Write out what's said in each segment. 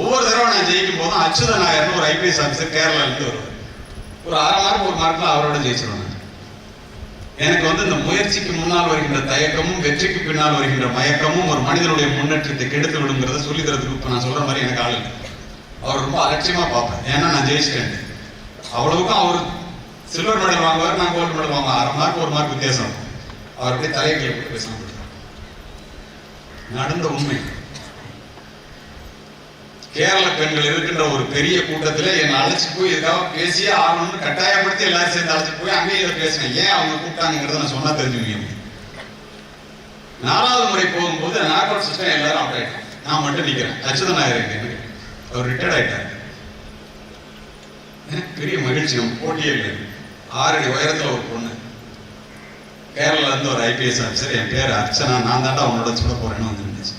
ஒவ்வொரு தடவை நான் ஜெயிக்கும் போதும் அச்சுத நாயர்னு ஒரு ஐபிஎஸ் ஆஃபீஸர் கேரளாலேருந்து வருவார். ஒரு அரை மார்க் ஒரு மார்க்கில் அவரோட ஜெயிச்சிருவாங்க. எனக்கு வந்து இந்த முயற்சிக்கு முன்னால் வருகின்ற தயக்கமும் வெற்றிக்கு பின்னால் வருகின்ற மயக்கமும் ஒரு மனிதனுடைய முன்னேற்றத்தை கெடுத்து விடுங்கிறத சொல்லி தரதுக்கு நான் சொல்கிற மாதிரி எனக்கு ஆள் இல்லை. அவர் ரொம்ப அலட்சியமாக பார்ப்பேன் ஏன்னா நான் ஜெயிச்சிட்டேன். அவ்வளவுக்கும் அவர் சில்வர் மெடல் வாங்குவார் நான் கோல்டு மெடல் வாங்குவேன். அரை மார்க் ஒரு மார்க் வித்தியாசம். அவர் அப்படியே தலையை போட்டு பேசணும் நடந்த உண்மை. கேரள பெண்கள் இருக்கின்ற ஒரு பெரிய கூட்டத்தில் என்னை அழைச்சி போய் ஏதாவது பேசியே ஆகணும்னு கட்டாயப்படுத்தி எல்லாரும் சேர்ந்து அழைச்சிட்டு போய் அங்கேயே இதை பேசினேன். ஏன் அவங்க கூப்பிட்டாங்கிறத நான் சொன்னா தெரிஞ்சுக்குவீங்க நாலாவது முறை போகும்போது நாக் அவுட் சிஸ்டம் எல்லாரும் அவுட் ஆயிட்டான் நான் மட்டும் நிற்கிறேன் அச்சுதன் நாயர் அவர் ரிட்டையர்ட் ஆயிட்டார். எனக்கு பெரிய மகிழ்ச்சி. நம்ம போட்டியே இல்லை. ஆறு அடி உயரத்தில் ஒரு பொண்ணு. கேரளாலேருந்து ஒரு ஐபிஎஸ் ஆஃபீஸர் என் பேர் அர்ச்சனா. நான் தாண்டா அவனோட சொல்ல போறேன்னு வந்துருந்துச்சு.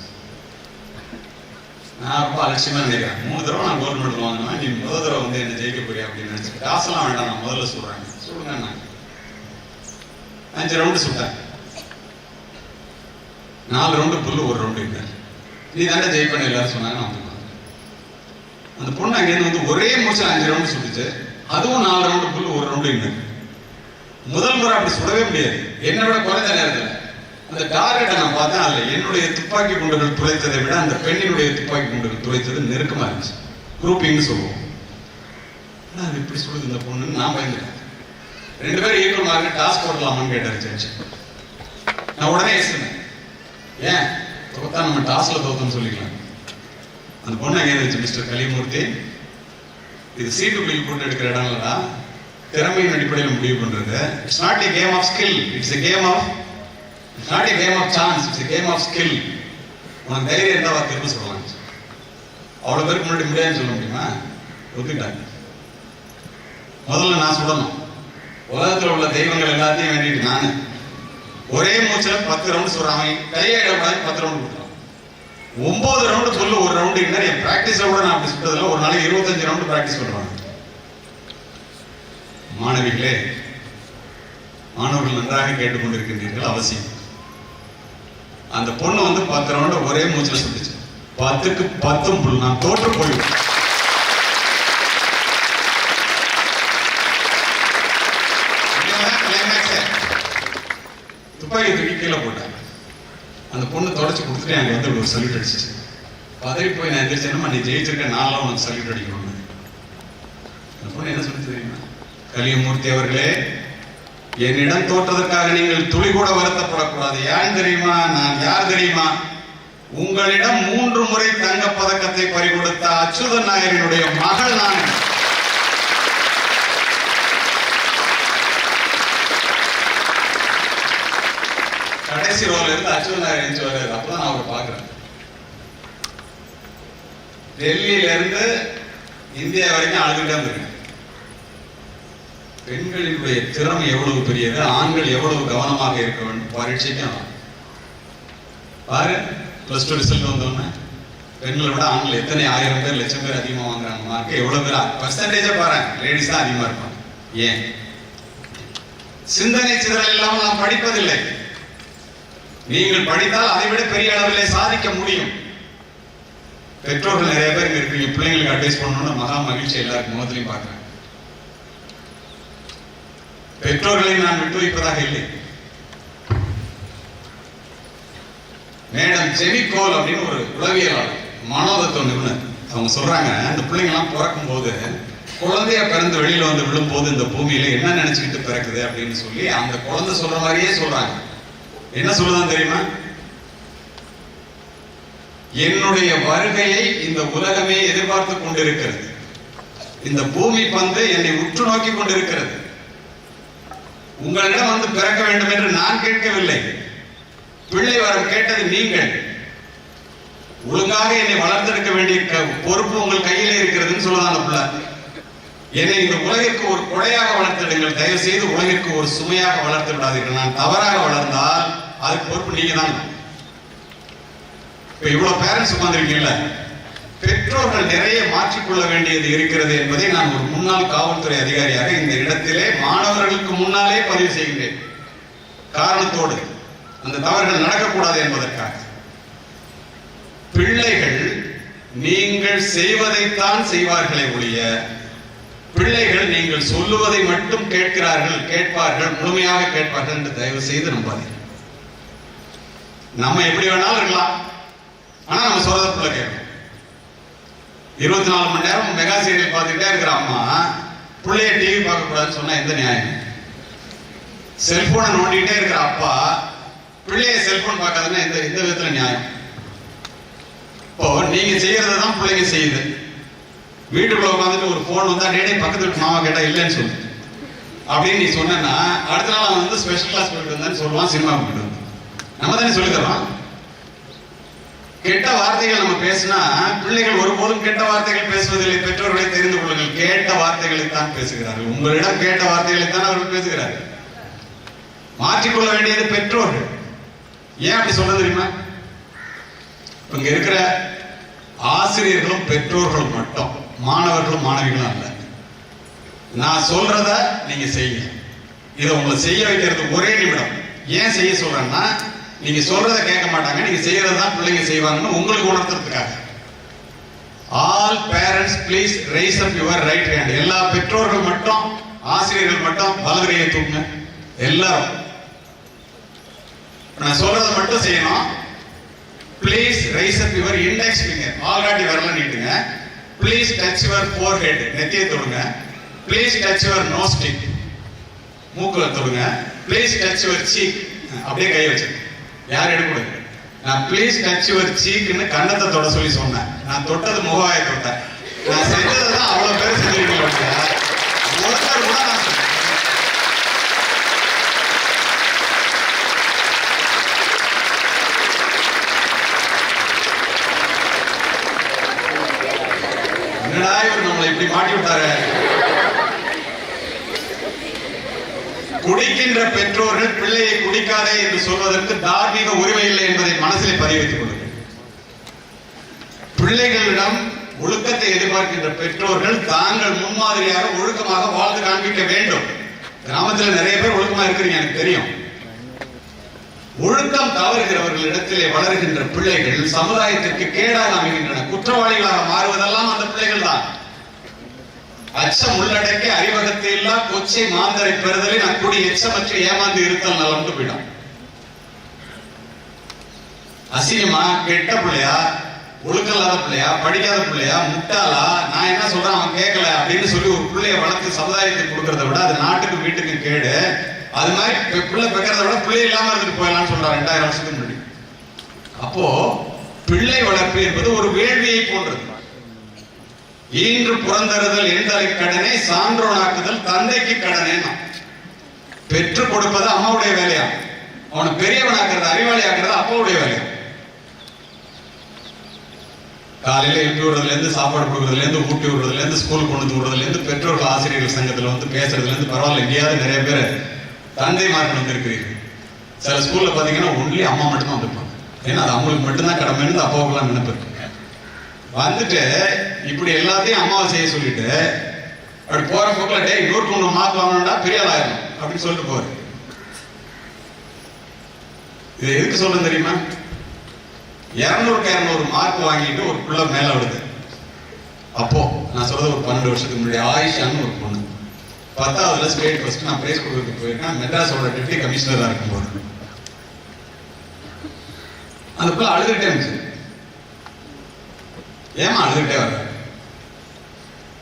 நான் ரொம்ப அலட்சியமாக நினைக்கிறேன் மூணு தடவை நான் கோல்டு மெடல் வாங்கினேன். நீ முதல் தடவை வந்து என்ன ஜெயிக்க போறியா அப்படின்னு நினச்சி காசெல்லாம் வேண்டாம் நான் முதல்ல சொல்கிறேன் சொல்லுங்க நான் அஞ்சு ரவுண்டு சுட்டேன். நாலு ரவுண்டு புல்லு ஒரு ரவுண்டு இல்லை. நீ தானே ஜெயிப்பேன்னு எல்லாரும் சொன்னாங்க நான் வந்து அந்த பொண்ணு அங்கேருந்து வந்து ஒரே மூச்சில் அஞ்சு ரவுண்டு சுட்டுச்சு. அதுவும் நாலு ரவுண்டு புல்லு ஒரு ரவுண்டு இல்லை. முதல் முறை அப்படி சுடவே முடியாது. என்னை விட குறைஞ்ச நேரத்தில். அந்த டார்கெட்டை நான் பார்த்தேன் அதில் என்னுடைய துப்பாக்கி குண்டுகள் துளைத்ததை விட அந்த பெண்ணினுடைய துப்பாக்கி குண்டுகள் துளைத்தது நெருக்கமாக இருந்துச்சு. குரூப்பிங்னு சொல்லுவோம். ஆனால் அது இப்படி சொல்லுது இந்த பொண்ணுன்னு நான் பயந்துட்டேன். ரெண்டு பேரும் ஈக்குவல் மார்க்கு டாஸ் போடலாமான்னு கேட்டார் ஜட்ஜ். நான் உடனே சொன்னேன் ஏன்? தோத்தா நம்ம டாஸ்ல தோத்தோம்னு சொல்லிக்கலாம். அந்த பொண்ணு எங்கே இருந்துச்சு மிஸ்டர் கலிமூர்த்தி இது சீட்டு பில் போட்டு எடுக்கிற இடம் இல்லடா திறமையின் அடிப்படையில் முடிவு பண்றது. It's not a game of skill it's a game of it's not a game of chance it's a game of skill உனக்கு தைரியம் இருந்தா திரும்ப சொல்லலாம். அவ்வளோ பேருக்கு முன்னாடி முடியாதுன்னு சொல்ல முடியுமா? ஒத்துக்கிட்டாங்க. முதல்ல நான் சொல்லணும். உலகத்தில் உள்ள தெய்வங்கள் எல்லாத்தையும் வேண்டிட்டு நானு. ஒரே மூச்சில் பத்து ரவுண்டு சொல்றான். கையை கையாயிடக்கூடாது பத்து ரவுண்ட் கொடுத்தான். ஒன்பது ரவுண்டு சொல்லு ஒரு ரவுண்டு என்ன? என் ப்ராக்டிஸை கூட நான் அப்படி சுட்டதில்ல ஒரு நாளைக்கு இருபத்தஞ்சு ரவுண்டு ப்ராக்டிஸ் பண்ணுறாங்க மாணவிகளே மாணவர்கள் நன்றாக கேட்டுக்கொண்டிருக்கின்றீர்கள். அவசியம். அந்த பொண்ணு வந்து பத்து ஒரே மூச்சில் சுட்டுச்சு பத்துக்கு பத்தும் புல். நான் தோற்று போயிடுவேன் துப்பாக்கி தூக்கி கீழே போட்டேன். அந்த பொண்ணு தொடச்சி கொடுத்துட்டு எனக்கு வந்து ஒரு சல்யூட் அடிச்சிச்சு. பதவி போய் நான் எந்திரிச்சேன்னா நீ ஜெயிச்சிருக்க நான்லாம் உனக்கு சல்யூட் அடிக்கணும் அந்த பொண்ணு என்ன சொல்லி தெரியுமா? கலியமூர்த்தி அவர்களே என்னிடம் தோற்றதற்காக நீங்கள் துளி கூட வருத்தப்படக்கூடாது. ஏன் தெரியுமா? நான் யார் தெரியுமா? உங்களிடம் மூன்று முறை தங்க பதக்கத்தை பறிகொடுத்த அச்சுதன் நாயரினுடைய மகள் நான். கடைசி ரோல இருந்து அச்சுதன் நாயர் எழுந்து வர்றாரு. அப்பதான் நான் அவரை பாக்குறேன் டெல்லியில இருந்து இந்தியா வரைக்கும் அழுதுகிட்டே இருந்திருக்கேன் பெண்களினுடைய திறமை எவ்வளவு பெரியது? ஆண்கள் எவ்வளவு கவனமாக இருக்க வேண்டும்? பரீட்சைக்கும் பாரு பிளஸ் டூ ரிசல்ட் வந்தோடனே பெண்களை விட ஆண்கள் எத்தனை ஆயிரம் பேர் லட்சம் பேர் அதிகமாக வாங்குறாங்க? மார்க் எவ்வளவு பேர்? பர்சன்டேஜே பாரு லேடிஸ் தான் அதிகமாக இருப்பாங்க. ஏன்? சிந்தனை சிதறல் இல்லாமல் நாம் படிப்பதில்லை. நீங்கள் படித்தால் அதை விட பெரிய அளவிலே சாதிக்க முடியும். பெற்றோர்கள் நிறைய பேர் இங்க இருக்கீங்க பிள்ளைங்களுக்கு அட்வைஸ் பண்ணணும்னு மகா மகிழ்ச்சி எல்லாருக்கும் முகத்திலையும் பார்க்குறேன் பெற்றோர்களை நான் விட்டு வைப்பதாக இல்லை. மேடம் செமிகோல் அப்படின்னு ஒரு உளவியலாளர் மனோதத்துவ நிபுணர். அவங்க சொல்றாங்க இந்த பிள்ளைங்க எல்லாம் பிறக்கும் போது குழந்தைய பிறந்து வெளியில வந்து விழும்போது இந்த பூமியில என்ன நினைச்சுக்கிட்டு பிறக்குது அப்படின்னு சொல்லி அந்த குழந்தை சொல்ற மாதிரியே சொல்றாங்க. என்ன சொல்லுதான் தெரியுமா? என்னுடைய வருகையை இந்த உலகமே எதிர்பார்த்து கொண்டிருக்கிறது. இந்த பூமி பந்து என்னை உற்று நோக்கி கொண்டிருக்கிறது. உங்களிடம் வந்து பிறக்க வேண்டும் என்று நான் கேட்கவில்லை. பிள்ளை வரம் கேட்டது நீங்கள். ஒழுங்காக என்னை வளர்த்தெடுக்க வேண்டிய பொறுப்பு உங்கள் கையிலே இருக்கிறதுன்னு சொல்லுதான் பிள்ளை. என்னை இந்த உலகிற்கு ஒரு கொடையாக வளர்த்திடுங்கள். தயவு செய்து உலகிற்கு ஒரு சுமையாக வளர்த்து விடாதீர்கள். நான் தவறாக வளர்ந்தால் அதுக்கு பொறுப்பு நீங்க தான் இப்ப இவ்வளவு பேரண்ட்ஸ் உட்கார்ந்திருக்கீங்கல்ல? பெற்றோர்கள் நிறைய மாற்றிக்கொள்ள வேண்டியது இருக்கிறது என்பதை நான் ஒரு முன்னாள் காவல்துறை அதிகாரியாக இந்த இடத்திலே மாணவர்களுக்கு முன்னாலே பதிவு செய்கிறேன் காரணத்தோடு அந்த தவறுகள் நடக்கக்கூடாது என்பதற்காக. பிள்ளைகள் நீங்கள் செய்வதைத்தான் செய்வார்களே ஒழிய பிள்ளைகள் நீங்கள் சொல்லுவதை மட்டும் கேட்கிறார்கள் கேட்பார்கள் முழுமையாக கேட்பார்கள் என்று தயவு செய்து நம்பாதீங்க நம்ம எப்படி வேணாலும் இருக்கலாம். ஆனா நம்ம சொல்றதுக்குள்ள பிள்ளை கேட்கணும் இருபத்தி நாலு மணி நேரம் மெகா சீரியல் பார்த்துக்கிட்டே இருக்கிற அம்மா பிள்ளைய டிவி பார்க்க கூடாதுன்னு சொன்னா எந்த நியாயம்? செல்போனை நோண்டிக்கிட்டே இருக்கிற அப்பா பிள்ளைய செல்போன் பார்க்காதுன்னா எந்த எந்த விதத்துல நியாயம்? இப்போ நீங்க செய்யறதை தான் பிள்ளைங்க செய்யுது. வீட்டுக்குள்ள உட்காந்துட்டு ஒரு போன் வந்தா டேடே பக்கத்து வீட்டு மாமா கேட்டா இல்லைன்னு சொல்லு. அப்படின்னு நீ சொன்னா அடுத்த நாள் அவன் வந்து ஸ்பெஷல் கிளாஸ் போயிட்டு வந்தான்னு சொல்லுவான் சினிமா போயிட்டு வந்து நம்ம தானே சொல்லித்தரான் கெட்ட வார்த்தைகள் நம்ம பேசினா பிள்ளைகள் ஒருபோதும் கெட்ட வார்த்தைகள் பேசுவதில்லை பெற்றோர்களை தெரிந்து கொள்ளுங்கள். கேட்ட வார்த்தைகளை தான் பேசுகிறார்கள். உங்களிடம் கேட்ட வார்த்தைகளை தான் அவர்கள் பேசுகிறார்கள். மாற்றிக்கொள்ள வேண்டியது பெற்றோர்கள். ஏன் அப்படி சொல்ல தெரியுமா? இங்க இருக்கிற ஆசிரியர்களும் பெற்றோர்களும் மட்டும் மாணவர்களும் மாணவிகளும் அல்ல. நான் சொல்றத நீங்க செய்யுங்க. இதை உங்களை செய்ய வைக்கிறது ஒரே நிமிடம். ஏன் செய்ய சொல்றேன்னா நீங்க சொல்றத கேட்க மாட்டாங்க. நீங்க செய்யறதான் பிள்ளைங்க செய்வாங்கன்னு உங்களுக்கு உணர்த்துறதுக்காக. All parents please raise up your right hand எல்லா பெற்றோர்கள் மட்டும் ஆசிரியர்கள் மட்டும் வலது கையை தூக்குங்க. எல்லாரும். நான் சொல்றத மட்டும் செய்யணும். Please raise up your index finger ஆல்ராடி வரல நீட்டுங்க. Please touch your forehead நெத்தியை தொடுங்க. ப்ளீஸ் டச் யுவர் நோ மூக்கில் தொடுங்க. ப்ளீஸ் டச் யுவர் சீக் அப்படியே கை வச்சுருங்க யார் எடுக்கூடாது நான் ப்ளீஸ் டச் யுவர் சீக்குன்னு கன்னத்தை தொட சொல்லி சொன்னேன். நான் தொட்டது முகவாயை தொட்டேன். நான் செஞ்சது தான் அவ்வளோ பேர் செஞ்சிருக்கீங்க ஒருத்தர் கூட நான் என்னடா இவர் நம்மளை இப்படி மாட்டி விட்டாரு? குடிக்கின்ற பெற்றோர்கள் பிள்ளையை குடிக்காதே என்று சொல்வதற்கு தார்மீக உரிமை இல்லை என்பதை மனசிலே பதிவைத்துக் கொள்ளுங்கள். பிள்ளைகளிடம் ஒழுக்கத்தை எதிர்பார்க்கின்ற பெற்றோர்கள் தாங்கள் முன்மாதிரியாக ஒழுக்கமாக வாழ்ந்து காண்பிக்க வேண்டும். கிராமத்தில் நிறைய பேர் ஒழுக்கமா இருக்கிறீங்க எனக்கு தெரியும். ஒழுக்கம் தவறுகிறவர்களிடத்திலே வளர்கின்ற பிள்ளைகள் சமுதாயத்திற்கு கேடாக அமைகின்றன. குற்றவாளிகளாக மாறுவதெல்லாம் அந்த பிள்ளைகள் தான். அச்சம் உள்ளடக்கி அறிவகத்தை எல்லாம் கொச்சை மாந்தரை பெறுதலை நான் கூடி எச்சமற்று ஏமாந்து இருத்தல் நலம்னு போயிடும். அசிங்கமா கெட்ட பிள்ளையா ஒழுக்கல்லாத பிள்ளையா படிக்காத பிள்ளையா முட்டாளா? நான் என்ன சொல்றேன் அவன் கேட்கல அப்படின்னு சொல்லி ஒரு பிள்ளைய வளர்த்து சமுதாயத்துக்கு கொடுக்கறத விட அது நாட்டுக்கு வீட்டுக்கு கேடு. அது மாதிரி பிள்ளை பெக்கிறத விட பிள்ளை இல்லாம இருந்துட்டு போயிடலாம்னு சொல்றான் ரெண்டாயிரம் வருஷத்துக்கு முன்னாடி. அப்போ பிள்ளை வளர்ப்பு என்பது ஒரு வேள்வியை போன்றது. ஈன்று புறந்தருதல் எந்தலை கடனை சான்றோனாக்குதல் தந்தைக்கு கடனே பெற்று கொடுப்பது அம்மாவுடைய வேலையா? அவனை பெரியவனாக்குறது அறிவாளி ஆக்குறது அப்பாவுடைய வேலையா? காலையில எழுப்பி விடுறதுல இருந்து சாப்பாடு கொடுக்கறதுல இருந்து ஊட்டி விடுறதுல இருந்து ஸ்கூல் கொண்டு வந்து விடுறதுல இருந்து பெற்றோர்கள் ஆசிரியர்கள் சங்கத்துல வந்து பேசுறதுல இருந்து பரவாயில்ல எங்கேயாவது நிறைய பேர் தந்தைமார்கள் வந்து வந்திருக்கிறீர்கள் சில ஸ்கூல்ல பாத்தீங்கன்னா ஒன்லி அம்மா மட்டும்தான் வந்திருப்பாங்க. ஏன்னா அது அவங்களுக்கு மட்டும்தான் கடமைன்னு அப்பாவுக்குலாம் நினைப்பு இருக்கு. வந்துட்டு இப்படி எல்லாத்தையும் அம்மாவை செய்ய சொல்லிட்டு அப்படி போற போக்கில் டேய் நூறுக்கு ஒன்று மார்க் வாங்கணும்டா பெரிய அப்படின்னு சொல்லிட்டு போற இது எதுக்கு சொல்ல தெரியுமா? இரநூறுக்கு இரநூறு மார்க் வாங்கிட்டு ஒரு புள்ள மேல விடுது அப்போ நான் சொல்றது ஒரு பன்னெண்டு வருஷத்துக்கு முன்னாடி ஆயிஷான்னு ஒரு பொண்ணு. பத்தாவதுல ஸ்டேட் ஃபர்ஸ்ட் நான் பிரைஸ் கொடுக்கறதுக்கு போயிருக்கேன். மெட்ராஸோட டெப்டி கமிஷனராக இருக்கும்போது. அந்த பிள்ளை அழுதுகிட்டே இருந்துச்சு. ஏமா அழுதுகிட்டே வர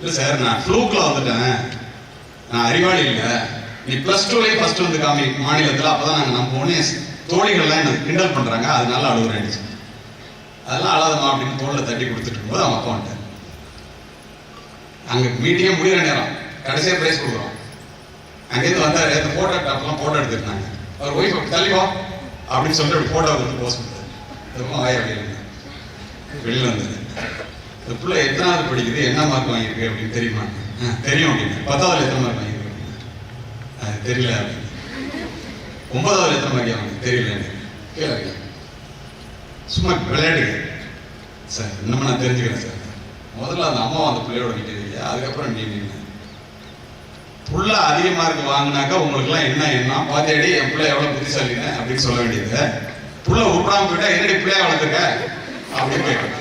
இல்லை சார் நான் ஃப்ளூக்கில் வந்துட்டேன். நான் அறிவாளி இல்லை. நீ ப்ளஸ் டூலேயே ஃபர்ஸ்ட் வந்து காமி மாநிலத்தில் அப்போ தான் நாங்கள் ஒண்ணே தோழிகள்லாம் என்ன கிண்டல் பண்ணுறாங்க அதனால அழுகுறேன் அதெல்லாம் அழாதமா அப்படின்னு தோளில் தட்டி கொடுத்துட்டு இருக்கும்போது அவன் அப்பா வந்துட்டார். அங்கே மீட்டிங்கே முடிகிற நேரம். கடைசியாக ப்ரைஸ் கொடுக்குறோம். அங்கேருந்து வந்தார். அந்த ஃபோட்டோ டாப்லாம் ஃபோட்டோ எடுத்துருந்தாங்க. அவர் ஒய்ஃப் அப்படி தள்ளிவா அப்படின்னு சொல்லிட்டு ஃபோட்டோ வந்து போஸ்ட் பண்ணாரு ரொம்ப ஆயிரம் வெளியில வெளியில் வந்தது. இந்த பிள்ளை எத்தனாவது படிக்குது? என்ன மார்க் வாங்கியிருக்கு அப்படின்னு தெரியுமா? "ஆ, தெரியும் அப்படின்னு. பத்தாவது எத்தனை மார்க் வாங்கியிருக்கு? "அது தெரியல அப்படின்னு. ஒன்பதாவது எத்தனை மார்க் வாங்கி தெரியல கேளுங்க சும்மா விளையாடுங்க. சார் இன்னும் நான் தெரிஞ்சுக்கிறேன் சார். முதல்ல அந்த அம்மா அந்த பிள்ளையோட கிட்டே இல்லையா அதுக்கப்புறம் நீ நின்று புள்ள அதிக மார்க் வாங்கினாக்கா உங்களுக்குலாம் என்ன என்ன பாத்தியாடி என் பிள்ளை எவ்வளோ புத்திசாலிங்க அப்படின்னு சொல்ல வேண்டியது. புள்ள உருப்படாம போயிட்டா என்னடி பிள்ளையா வளர்த்துக்க அப்படின்னு கேட்குறேன்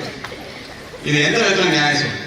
இது எந்த விதத்தில் நியாயம் சொல்லு